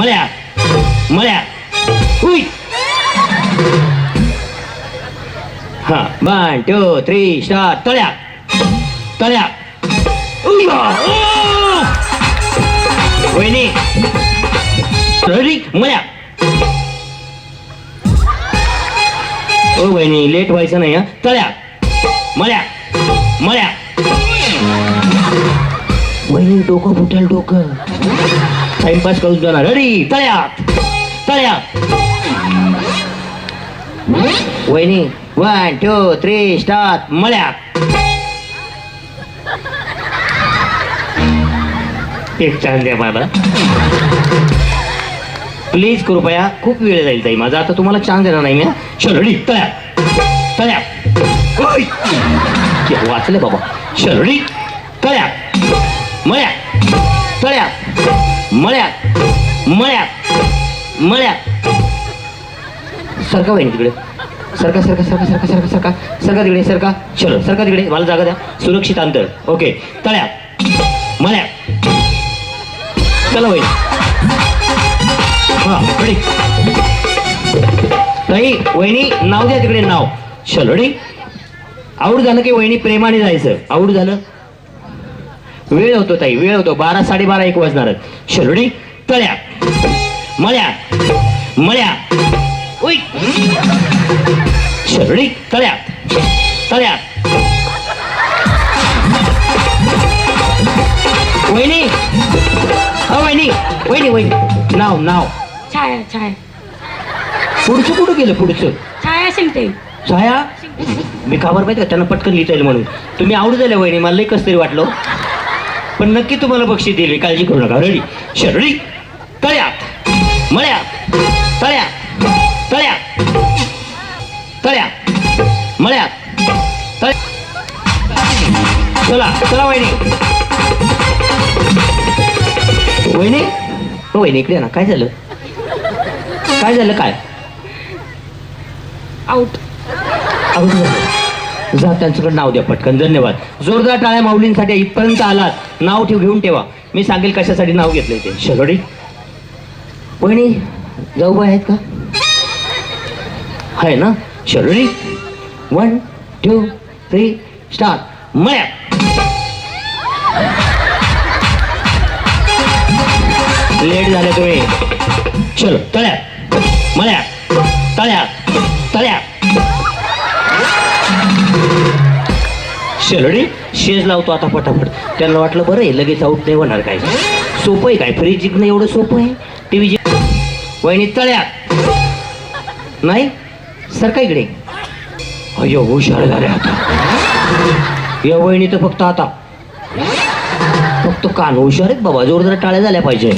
मळ्या मळ्या उई हा वन टू थ्री स्टार्ट तळ्या तळ्या उय्या, ओ! वहिनी मळ्या ओ वहिनी लेट व्हायचं नाही हा. तळ्या मळ्या मळ्या वहिनी डोकं फुटेल डोकं. टाइमपास करून जाणार रेडी तळ्यात तळ्यात वहिनी वन टू थ्री स्टार्ट मळ्यात एक चान्स द्या मला. प्लीज कृपया खूप वेळ जाईल ताई माझा. आता तुम्हाला चान्स देणार नाही मी शरडी तळ्यात तळ्यात वाचले बाबा. शरडी तळ्यात मळ्यात तळ्यात मळ्यात मळ्यात मळ्यात. सरका वहिनी तिकडे. सरका सरका सरका सरका सरका सरका. सरका तिकडे सरका. चलो सरका तिकडे. मला जागा द्या. सुरक्षित अंतर. ओके. तळ्यात मळ्यात. चला वहिनी हा रेडी ताई वहिनी नाव द्या तिकडे नाव. चलो शलोडी आवड झालं की वहिनी प्रेमाने जायचं? आवड झालं? वेळ होतो ताई वेळ होतो. बारा साडेबारा एक वाजणार शलोडी तळ्या. मळ्या. मळ्या. उई. तळ्या. तळ्या. वहिनी. हो वहिनी. वहिनी वहिनी. नाव नाव. छाया छाया. पुढचं कुठं गेलं पुढचं? छाया शिंगटे छाया? मी खबर माहिती का? त्यांना पटकन लिहिता येईल म्हणून. तुम्ही आवडू झाल्या वहिनी. मला लई कस तरी वाटलं. पण नक्की तुम्हाला बक्षीस देईल मी, काळजी करू नका. रेडी. शरडी तळ्यात. मळ्यात. तळ्यात. तळ्यात. तळ्यात. मळ्यात. तळ्या चला. चला वहिनी. वहिनी? वहिनी इकडे ना. काय झालं? काय झालं? काय? आउट आवडलं झालं. जा त्यांच्याकडे नाव द्या पटकन. धन्यवाद. जोरदार टाळ्या माऊलींसाठी इथपर्यंत आलात. नाव ठेव घेऊन ठेवा. मी सांगेल कशासाठी नाव घेतलं ते. शलोडी वहिणी जाऊबा आहेत का? आहे ना? शलोडी वन टू थ्री स्टार्ट मळ्या लेट झाले तुम्ही. चलो तळ्या मळ्या तळ्या तळ्या शेलडी शेज लावतो आता पटापट. त्यांना वाटलं बरं आहे लगेच आऊट नाही होणार काय. सोपं आहे काय? फ्रीज जिंकणं एवढं सोपं आहे? टी व्ही वहिनी तळ्यात. नाही? सर काय इकडे? अयो हुशार झाले आता. या वहिनी तर फक्त आता. फक्त कान हुशार आहेत बाबा. जोरदार टाळ्या झाल्या पाहिजे.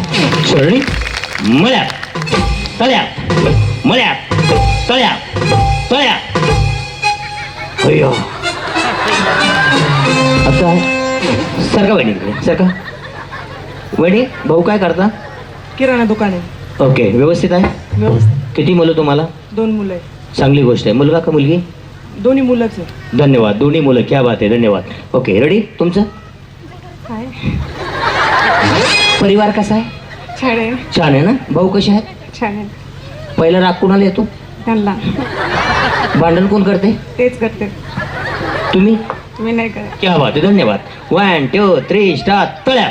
शेरडी मळ्यात. तळ्यात. मळ्यात. तळ्यात. तळ्यात. अय्यो. आता सरका वहिनी इकडे सरका वहिनी भाऊ काय करता? किराणा दुकान आहे. ओके व्यवस्थित आहे? व्यवस्थित. किती मुलं तुम्हाला? दोन मुलं आहे चांगली गोष्ट आहे. मुलगा का मुलगी? दोन्ही मुलंच आहे धन्यवाद. दोन्ही मुलं क्या बात आहे. धन्यवाद. ओके रेडी तुमचं? काय परिवार कसा आहे? छान आहे छान आहे ना? भाऊ कसे आहेत? छान आहे पहिला राग कोणाला येतो? त्यांना. भांडण कोण करते? तेच करते. तुम्ही? तुम्ही नाही करत. क्या बात आहे धन्यवाद. One two three start तळ्या